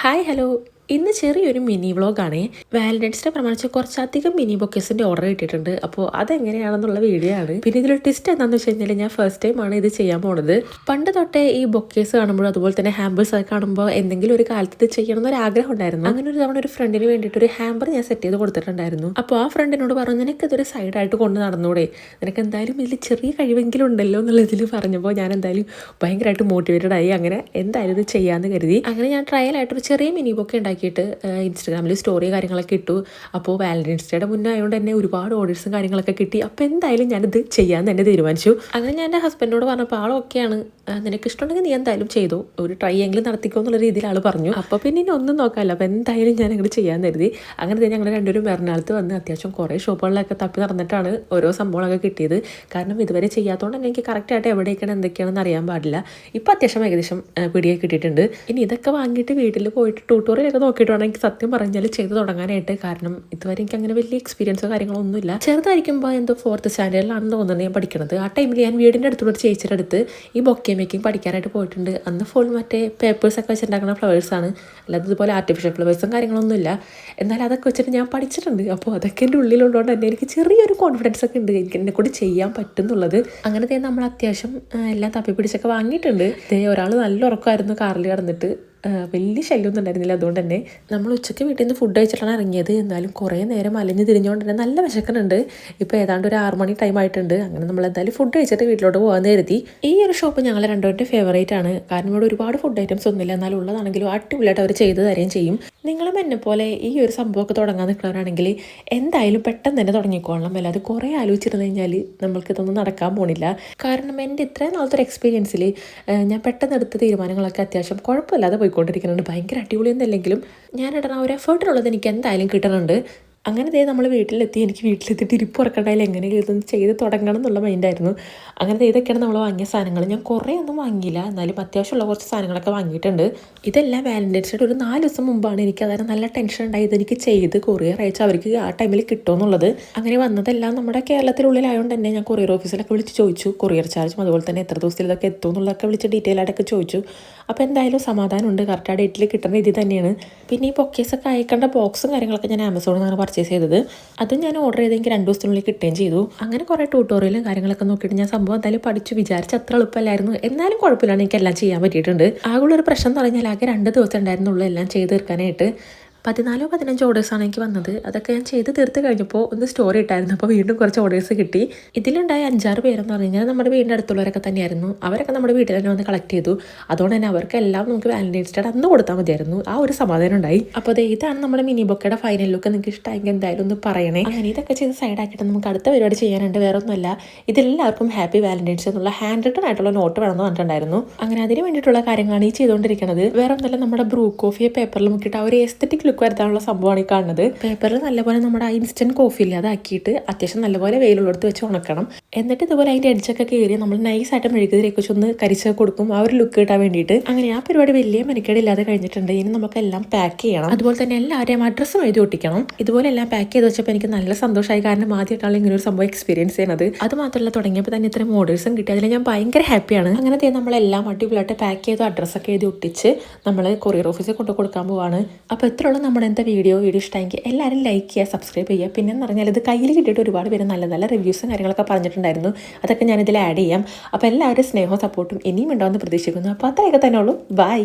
Hi hello ഇന്ന് ചെറിയൊരു mini വ്ളോഗാണ്. വാലന്റൈൻസ് ഡേ പ്രമാണിച്ച് കുറച്ചധികം മിനി ബൊക്കേസിന്റെ ഓർഡർ കിട്ടിയിട്ടുണ്ട്. അപ്പോൾ അതെങ്ങനെയാണെന്നുള്ള വീഡിയോ ആണ്. പിന്നെ ഇതിലൊരു ട്വിസ്റ്റ് എന്താണെന്ന് വെച്ച് കഴിഞ്ഞാൽ ഞാൻ ഫസ്റ്റ് ടൈം ആണ് ഇത് ചെയ്യാൻ പോണത്. പണ്ട് തൊട്ടേ ഈ ബൊക്കേസ് കാണുമ്പോൾ അതുപോലെ തന്നെ ഹാമ്പേഴ്സ് ഒക്കെ കാണുമ്പോൾ എന്തെങ്കിലും ഒരു കാലത്ത് ഇത് ചെയ്യണം എന്നൊരു ആഗ്രഹം ഉണ്ടായിരുന്നു. അങ്ങനെ ഒരു തവണ ഒരു ഫ്രണ്ടിന് വേണ്ടിയിട്ട് ഒരു ഹാമ്പർ ഞാൻ സെറ്റ് ചെയ്ത് കൊടുത്തിട്ടുണ്ടായിരുന്നു. അപ്പോൾ ആ ഫ്രണ്ടിനോട് പറഞ്ഞു നിനക്ക് ഇതൊരു സൈഡായിട്ട് കൊണ്ട് നടന്നൂടെ? നിനക്ക് എന്തായാലും ഇതിൽ ചെറിയ കഴിവെങ്കിലും ഉണ്ടല്ലോ എന്നുള്ള ഇതിൽ പറഞ്ഞപ്പോൾ ഞാൻ എന്തായാലും ഭയങ്കരമായിട്ട് മോട്ടിവേറ്റഡ് ആയി. അങ്ങനെ എന്തായാലും ഇത് ചെയ്യാമെന്ന് കരുതി. അങ്ങനെ ഞാൻ ട്രയലായിട്ട് ഒരു ചെറിയ മിനി ബൊക്കെ ഉണ്ടാക്കിയിട്ട് ഇൻസ്റ്റാഗ്രാമിൽ സ്റ്റോറി കാര്യങ്ങളൊക്കെ ഇട്ടു. അപ്പോൾ വാലന്റൈൻസ് ഡേയുടെ മുന്നേ ആയതുകൊണ്ട് തന്നെ ഒരുപാട് ഓർഡേഴ്സും കാര്യങ്ങളൊക്കെ കിട്ടി. അപ്പോൾ എന്തായാലും ഞാനിത് ചെയ്യാൻ തന്നെ തീരുമാനിച്ചു. അങ്ങനെ ഞാൻ എന്റെ ഹസ്ബൻഡിനോട് പറഞ്ഞപ്പോൾ ആൾ ഓക്കെയാണ്. നിനക്ക് ഇഷ്ടമുണ്ടെങ്കിൽ നീ എന്തായാലും ചെയ്തു. ഒരു ട്രൈ എങ്കിലും നടത്തിക്കോ എന്നുള്ള രീതിയിൽ ആൾ പറഞ്ഞു. അപ്പോൾ പിന്നെ ഇനി ഒന്നും നോക്കാമല്ലോ അപ്പോൾ എന്തായാലും ഞാൻ അങ്ങോട്ട് ചെയ്യാൻ കരുതി. അങ്ങനെ തന്നെ ഞങ്ങൾ രണ്ടുപേരും എറണാകുളത്ത് വന്ന് അത്യാവശ്യം കുറേ ഷോപ്പുകളിലൊക്കെ തപ്പി നടന്നിട്ടാണ് ഓരോ സംഭവങ്ങളൊക്കെ കിട്ടിയത്. കാരണം ഇതുവരെ ചെയ്യാത്തതുകൊണ്ട് തന്നെ എനിക്ക് കറക്റ്റായിട്ട് എവിടെയൊക്കെയാണ് എന്തൊക്കെയാണെന്ന് അറിയാൻ പാടില്ല. ഇപ്പോൾ അത്യാവശ്യം ഏകദേശം ആ, പിടിയൊക്കെ കിട്ടിയിട്ടുണ്ട്. ഇനി ഇതൊക്കെ വാങ്ങിയിട്ട് വീട്ടിൽ പോയിട്ട് ട്യൂട്ടോറിയലൊക്കെ നോക്കിയിട്ട് വേണം എനിക്ക് സത്യം പറഞ്ഞാൽ ചെയ്ത് തുടങ്ങാനായിട്ട് കാരണം ഇതുവരെ എനിക്ക് അങ്ങനെ വലിയ എക്സ്പീരിയൻസോ കാര്യങ്ങളോ ഒന്നുമില്ല ചെറുതായിരിക്കുമ്പോൾ എന്തോ ഫോർത്ത് സ്റ്റാൻഡേർഡിലാണെന്ന് തോന്നുന്നത് ഞാൻ പഠിക്കണത്. ആ ടൈമിൽ ഞാൻ വീടിന്റെ അടുത്തുള്ള ഒരു ചേച്ചിയുടെ അടുത്ത് ഈ ബൊക്കെ മേക്കിംഗ് പഠിക്കാനായിട്ട് പോയിട്ടുണ്ട്. അന്ന് ഫുൾ മറ്റേ പേപ്പേഴ്സൊക്കെ വെച്ചിട്ടുണ്ടാക്കുന്ന ഫ്ലവേഴ്സാണ് അല്ലാതെ ഇതുപോലെ ആർട്ടിഫിഷ്യൽ ഫ്ലവേഴ്സും കാര്യങ്ങളൊന്നും ഇല്ല എന്നാൽ അതൊക്കെ വെച്ചിട്ട് ഞാൻ പഠിച്ചിട്ടുണ്ട്. അപ്പോൾ അതൊക്കെ എന്റെ ഉള്ളിലുള്ളതുകൊണ്ട് തന്നെ എനിക്ക് ചെറിയൊരു കോൺഫിഡൻസ് ഒക്കെ ഉണ്ട് എനിക്ക് എന്നെ കൂടി ചെയ്യാൻ പറ്റുന്നുള്ളത്. അങ്ങനെ ദേ നമ്മൾ അത്യാവശ്യം എല്ലാം തപ്പി പിടിച്ചൊക്കെ വാങ്ങിയിട്ടുണ്ട്. ഒരാൾ നല്ല ഉറക്കമായിരുന്നു കാറിൽ കിടന്നിട്ട്. വലിയ ശല്യമൊന്നും ഉണ്ടായിരുന്നില്ല. അതുകൊണ്ട് തന്നെ നമ്മൾ ഉച്ചയ്ക്ക് വീട്ടിൽ നിന്ന് ഫുഡ് കഴിച്ചിട്ടാണ് ഇറങ്ങിയത്. എന്നാലും കുറേ നേരം അലഞ്ഞ് തിരിഞ്ഞുകൊണ്ട് തന്നെ നല്ല വിശക്കുന്നുണ്ട്. ഇപ്പോൾ ഏതാണ്ട് ഒരു ആറ് മണി ടൈം ആയിട്ടുണ്ട്. അങ്ങനെ നമ്മൾ എന്തായാലും ഫുഡ് കഴിച്ചിട്ട് വീട്ടിലോട്ട് പോകാൻ കരുതി. ഈ ഒരു ഷോപ്പ് ഞങ്ങൾ രണ്ടുപേരുടെ ഫേവറേറ്റ് ആണ്. കാരണം ഇവിടെ ഒരുപാട് ഫുഡ് ഐറ്റംസ് ഒന്നുമില്ല. എന്നാലും ഉള്ളതാണെങ്കിലും അടിപൊളിയായിട്ട് അവർ ചെയ്ത് തരുകയും ചെയ്യും. നിങ്ങളും എന്നെ പോലെ ഈ ഒരു സംഭവമൊക്കെ തുടങ്ങാൻ നിൽക്കുന്നവരാണെങ്കിൽ എന്തായാലും പെട്ടെന്ന് തന്നെ തുടങ്ങിക്കോളണം. അല്ലാതെ കുറേ ആലോചിച്ചിരുന്നു കഴിഞ്ഞാൽ നമ്മൾക്ക് ഇതൊന്നും നടക്കാൻ പോണില്ല. കാരണം എന്റെ ഇത്രയും നാളത്തെ ഒരു എക്സ്പീരിയൻസിൽ ഞാൻ പെട്ടെന്ന് എടുത്ത തീരുമാനങ്ങളൊക്കെ അത്യാവശ്യം കുഴപ്പമില്ലാതെ പോയിക്കൊണ്ടിരിക്കുന്നുണ്ട്. ഭയങ്കര അടിപൊളിയൊന്നുമല്ലെങ്കിലും ഞാൻ ഇടുന്ന ഒരു എഫേർട്ടിനുള്ളത് എനിക്ക് എന്തായാലും കിട്ടുന്നുണ്ട് അങ്ങനെ ദേ നമ്മൾ വീട്ടിലെത്തി. എനിക്ക് വീട്ടിലെത്തിയിട്ട് ഇരിപ്പ് ഉറക്കണ്ടായാലും എങ്ങനെ ഇതൊന്ന് ചെയ്ത് തുടങ്ങണം എന്നുള്ള മൈൻഡായിരുന്നു അങ്ങനെ ഇതൊക്കെയാണ് നമ്മൾ വാങ്ങിയ സാധനങ്ങൾ ഞാൻ കുറേ ഒന്നും വാങ്ങിയില്ല. എന്നാലും അത്യാവശ്യമുള്ള കുറച്ച് സാധനങ്ങളൊക്കെ വാങ്ങിയിട്ടുണ്ട്. ഇതെല്ലാം വാലന്റൈൻസ് ഡേ ഒരു നാല് ദിവസം മുമ്പാണ് എനിക്ക് അതായത് നല്ല ടെൻഷൻ ഉണ്ടായത് എനിക്ക് ചെയ്ത് കൊറിയർ അയച്ച് അവർക്ക് ആ ടൈമിൽ കിട്ടുമെന്നുള്ളത് അങ്ങനെ വന്നതെല്ലാം നമ്മുടെ കേരളത്തിലുള്ളിലായതുകൊണ്ട് തന്നെ ഞാൻ കൊറിയർ ഓഫീസിലൊക്കെ വിളിച്ച് ചോദിച്ചു. കൊറിയർ ചാർജും അതുപോലെ തന്നെ എത്ര ദിവസത്തിൽ ഇതൊക്കെ എത്തും എന്നുള്ളതൊക്കെ വിളിച്ച് ഡീറ്റെയിൽ ആയിട്ടൊക്കെ ചോദിച്ചു. അപ്പോൾ എന്തായാലും സമാധാനമുണ്ട്. കറക്റ്റ് ആ ഡേറ്റിൽ കിട്ടുന്ന രീതി തന്നെയാണ്. പിന്നെ ഈ പൊക്കേസൊക്കെ അയക്കേണ്ട ബോക്സും കാര്യങ്ങളൊക്കെ ഞാൻ ആമസോണിൽ നിന്നാണ് പർച്ചേസ് ചെയ്തത്. അത് ഞാൻ ഓർഡർ ചെയ്ത് എനിക്ക് രണ്ട് ദിവസത്തിനുള്ളിൽ കിട്ടുകയും ചെയ്തു. അങ്ങനെ കുറേ ട്യൂട്ടോറിയലും കാര്യങ്ങളൊക്കെ നോക്കിയിട്ട് ഞാൻ സംഭവം എന്തായാലും പഠിച്ചു. വിചാരിച്ച അത്ര എളുപ്പമല്ലായിരുന്നു. എന്നാലും കുഴപ്പമില്ലാണ്ട് എനിക്ക് എല്ലാം ചെയ്യാൻ പറ്റിയിട്ടുണ്ട്. ആകുള്ള ഒരു പ്രശ്നം എന്ന് പറഞ്ഞാൽ ആകെ രണ്ട് ദിവസം ഉണ്ടായിരുന്നുള്ളൂ എല്ലാം ചെയ്ത് തീർക്കാനായിട്ട്. പതിനാലോ പതിനഞ്ചോ ഓർഡേഴ്സാണ് എനിക്ക് വന്നത്. അതൊക്കെ ഞാൻ ചെയ്ത് തീർത്ത് കഴിഞ്ഞപ്പോൾ ഒന്ന് സ്റ്റോറി ഇട്ടായിരുന്നു. അപ്പോൾ വീണ്ടും കുറച്ച് ഓർഡേഴ്സ് കിട്ടി. ഇതിലുണ്ടായ അഞ്ചാറ് പേരെന്ന് പറഞ്ഞു കഴിഞ്ഞാൽ നമ്മുടെ വീടിന്റെ അടുത്തുള്ളവരൊക്കെ തന്നെയായിരുന്നു. അവരൊക്കെ നമ്മുടെ വീട്ടിൽ തന്നെ വന്ന് കളക്ട് ചെയ്തു. അതുകൊണ്ട് തന്നെ അവർക്കെല്ലാം നമുക്ക് വാലന്റൈൻസ് ഡേ അന്ന് കൊടുത്താൽ മതിയായിരുന്നു. ആ ഒരു സമാധാനം ഉണ്ടായി. അപ്പോൾ ദേ ഇതാണ് നമ്മുടെ മിനി ബൊക്കയുടെ ഫൈനൽ ലുക്ക് നിങ്ങൾക്ക് ഇഷ്ടമായെങ്കിൽ എന്തായാലും ഒന്ന് പറയണേ. അങ്ങനെ ഇതൊക്കെ ചെയ്ത് സൈഡാക്കിയിട്ട് നമുക്ക് അടുത്ത പരിപാടി ചെയ്യാനുണ്ട്. വേറെ ഒന്നുമല്ല. ഇതിലെല്ലാവർക്കും ഹാപ്പി വാലന്റൈൻസ് എന്നുള്ള ഹാൻഡ് റിട്ടൺ ആയിട്ടുള്ള നോട്ട് വേണമെന്ന് പറഞ്ഞിട്ടുണ്ടായിരുന്നു. അങ്ങനെ അതിന് വേണ്ടിയിട്ടുള്ള കാര്യങ്ങളാണ് ഈ ചെയ്തുകൊണ്ടിരിക്കുന്നത്. വേറെ ഒന്നല്ല നമ്മുടെ ബ്രൂ കോഫിയെ പേപ്പറിൽ മുക്കിയിട്ട് ആ ഒരു എസ്തറ്റിക് ലുക്ക് വരുത്താനുള്ള സംഭവമാണ് ഈ കാണുന്നത്. പേപ്പറിൽ നല്ലപോലെ നമ്മുടെ ആ ഇൻസ്റ്റന്റ് കോഫി ഇല്ലേ അതാക്കിയിട്ട് അത്യാവശ്യം നല്ലപോലെ വെയിലുള്ളിടത്ത് വെച്ച് ഉണക്കണം. എന്നിട്ട് ഇതുപോലെ അതിന്റെ എഡ്ജൊക്കെ കയറി നമ്മൾ നൈസായിട്ട് മെഴുകുതിരിയൊക്കെ വെച്ച് ഒന്ന് കരിച്ച് കൊടുക്കും ആ ഒരു ലുക്ക് കിട്ടാൻ വേണ്ടിയിട്ട്. അങ്ങനെ ആ പരിപാടി വലിയ മെനക്കേടില്ലാതെ കഴിഞ്ഞിട്ടുണ്ട്. ഇനി നമുക്കെല്ലാം പാക്ക് ചെയ്യണം. അതുപോലെ തന്നെ എല്ലാവരെയും അഡ്രസ്സും എഴുതി ഒട്ടിക്കണം. ഇതുപോലെ എല്ലാം പാക്ക് ചെയ്ത് വെച്ചപ്പോൾ എനിക്ക് നല്ല സന്തോഷമായി. കാരണം ആദ്യമായിട്ടാണ് ഇങ്ങനെ ഒരു സംഭവം എക്സ്പീരിയൻസ് ചെയ്യുന്നത്. അത് മാത്രമല്ല തുടങ്ങിയപ്പോൾ തന്നെ ഇത്രയും ഓർഡേഴ്സും കിട്ടി. അതിൽ ഞാൻ ഭയങ്കര ഹാപ്പിയാണ് അങ്ങനെ ദേ നമ്മളെല്ലാം അടിപൊളിയായിട്ട് പാക്ക് ചെയ്ത് അഡ്രസ്സൊക്കെ എഴുതി ഒട്ടിച്ച് നമ്മൾ കൊറിയർ ഓഫീസിൽ കൊണ്ടു കൊടുക്കാൻ പോവാണ്. അപ്പോൾ ഇത്രയുള്ള നമ്മുടെ എന്താ വീഡിയോ വീഡിയോ ഇഷ്ടമെങ്കിൽ എല്ലാവരും ലൈക്ക് ചെയ്യുക സബ്സ്ക്രൈബ് ചെയ്യുക. പിന്നെ എന്ന് പറഞ്ഞാൽ ഇത് കയ്യിൽ കിട്ടിയിട്ട് ഒരുപാട് പേര് നല്ല നല്ല റിവ്യൂസും കാര്യങ്ങളൊക്കെ പറഞ്ഞിട്ടുണ്ടായിരുന്നു. അതൊക്കെ ഞാൻ ഇതിൽ ആഡ് ചെയ്യാം. അപ്പോൾ എല്ലാവരും സ്നേഹവും സപ്പോർട്ടും ഇനിയും ഉണ്ടാവുമെന്ന് പ്രതീക്ഷിക്കുന്നു. അപ്പോൾ അത്രയൊക്കെ തന്നെ ഉള്ളൂ. ബൈ